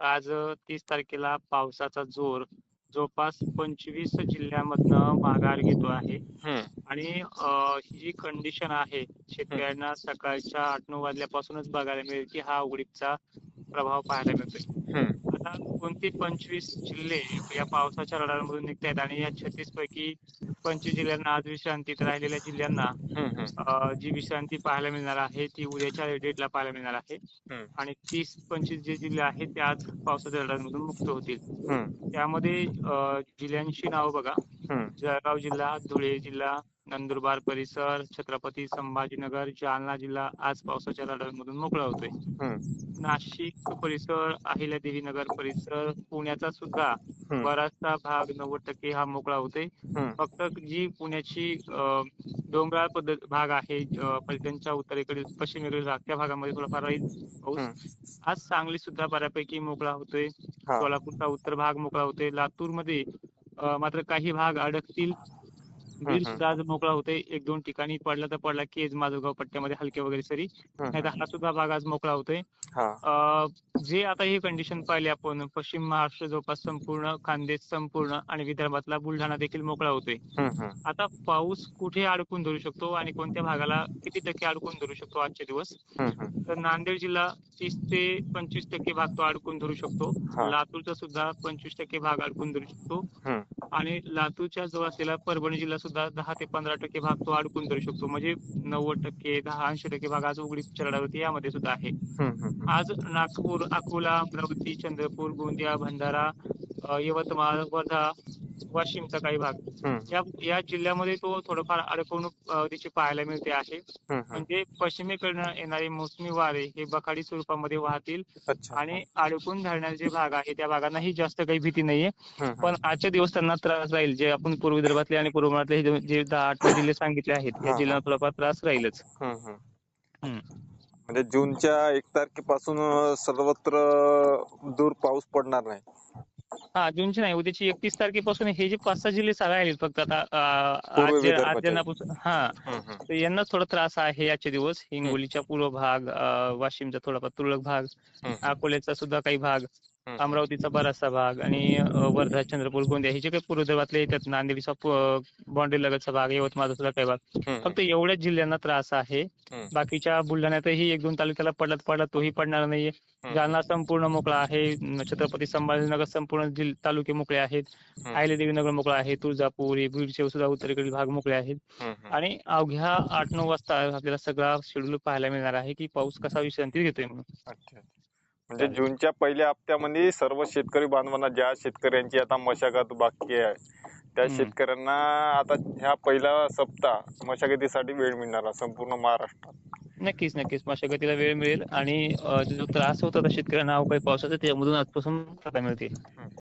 आज तीस तारखेला पावसाचा जोर जवळपास पंचवीस जिल्ह्यामधनं माघार घेतो आहे. आणि ही जी कंडिशन आहे शेतकऱ्यांना सकाळच्या आठ नऊ वाजल्यापासूनच बघायला मिळेल की हा उघडीपचा प्रभाव पाहायला मिळतोय. कोणते पंचवीस जिल्हे या पावसाच्या रडारमधून निघतायत? आणि या छत्तीस पैकी पंचवीस जिल्ह्यांना आज विश्रांतीत राहिलेल्या जिल्ह्यांना जी विश्रांती पाहायला मिळणार आहे ती उद्याच्या डेटला पाहायला मिळणार आहे. आणि तीस पंचवीस जे जिल्हे आहेत ते आज पावसाच्या रडारमधून मुक्त होतील. त्यामध्ये जिल्ह्यांची नावं बघा. जळगाव जिल्हा धुळे जिल्हा नंदुरबार परिसर छत्रपती संभाजीनगर जालना जिल्हा आज पावसाच्या रडारमधून मोकळा होतोय. नाशिक परिसर अहिल्यादेवी नगर परिसर पुण्याचा सुद्धा बराचसा भाग नव्वद टक्के हा मोकळा होतोय. फक्त जी पुण्याची डोंगराळ पद्धत भाग आहे पलटणच्या उत्तरेकडील पश्चिमेकडील भाग त्या भागामध्ये थोडाफार पाऊस. आज सांगली सुद्धा बऱ्यापैकी मोकळा होतोय. सोलापूरचा उत्तर भाग मोकळा होतोय. लातूरमध्ये मात्र काही भाग अडकतील. आज मोकळा होतोय. एक दोन ठिकाणी पडला तर पडला केज माजलगाव पट्ट्यामध्ये हलके वगैरे सरी. नाही तर हा सुद्धा भाग आज मोकळा होतोय. जे आता ही कंडिशन पाहिली आपण पश्चिम महाराष्ट्र जवळपास संपूर्ण खानदेश संपूर्ण आणि विदर्भातला बुलढाणा देखील मोकळा होतोय. आता पाऊस कुठे अडकून धरू शकतो आणि कोणत्या भागाला किती टक्के अडकून धरू शकतो आजचे दिवस. तर नांदेड जिल्हा तीस ते पंचवीस टक्के भाग तो अडकून धरू शकतो. लातूरचा सुद्धा पंचवीस टक्के भाग अडकून धरू शकतो. आणि लातूरच्या जवळ असलेला परभणी जिल्हा सुद्धा दहा ते पंधरा टक्के भाग तो अडकून धरू शकतो. म्हणजे नव्वद टक्के दहा ऐंशी टक्के भाग आज उघडीप चढावरती यामध्ये सुद्धा आहे. आज नागपूर अकोला अमरावती चंद्रपूर गोंदिया भंडारा यवतमाळ वर्धा वाशिमचा काही भाग. या या जिल्ह्यामध्ये तो थोडंफार अडकवणूक अवधीची पाहायला मिळते आहे. म्हणजे पश्चिमेकडनं येणारे मोसमी वारे हे बखाडी स्वरूपामध्ये वाहतील आणि अडकून धरणारे जे भाग आहे त्या भागांनाही जास्त काही भीती नाहीये. पण आजच्या दिवस त्यांना त्रास राहील. जे आपण पूर्व विदर्भातले आणि पूर्व मराठले हे जे दहा आठ जिल्हे सांगितले आहेत या. जिल्ह्यांना थोडाफार त्रास राहीलच. म्हणजे जूनच्या एक तारखेपासून सर्वत्र दूर पाऊस पडणार नाही. हा जूनची नाही उद्याची एकतीस तारखेपासून हे जे पाच सहा जिल्हे राहिले फक्त आता आज आज हा यांना थोडा त्रास आहे आजचे दिवस हिंगोलीचा पूर्व भाग वाशिमचा थोडाफार तुरळक भाग. अकोल्याचा सुद्धा काही भाग. अमरावतीचा बराचसा भाग आणि वर्धा चंद्रपूर गोंदिया हे जे काही पूर्व विदर्भातले येतात नांदेडचा बॉन्ड्री लगतचा भाग यवतमाळचा सुद्धा काही भाग फक्त एवढ्याच जिल्ह्यांना त्रास आहे. बाकीच्या बुलढाण्यातही एक दोन तालुक्याला पडला तर पडला तोही पडणार नाहीये. जालना संपूर्ण मोकळा आहे छत्रपती संभाजीनगर संपूर्ण तालुके मोकळे आहेत हम्म. अहिल्यादेवी नगर मोकळा आहे तुळजापूर हे बीडचे सुद्धा उत्तरेकडील भाग मोकळे आहेत. आणि अवघ्या आठ नऊ वाजता आपल्याला सगळा शेड्यूल पाहायला मिळणार आहे की पाऊस कसा विश्रांती घेतोय म्हणून. म्हणजे जूनच्या पहिल्या हप्त्यामध्ये सर्व शेतकरी बांधवांना ज्या शेतकऱ्यांची आता मशागत बाकी आहे त्या. शेतकऱ्यांना आता ह्या पहिला सप्ताह मशागतीसाठी वेळ मिळणार आहे संपूर्ण महाराष्ट्रात. नक्कीच नक्कीच. मशागतीला वेळ मिळेल आणि अं, जो त्रास होता त्या शेतकऱ्यांना अवकाळी पावसाचा त्यामधून आजपासून मुक्तता मिळते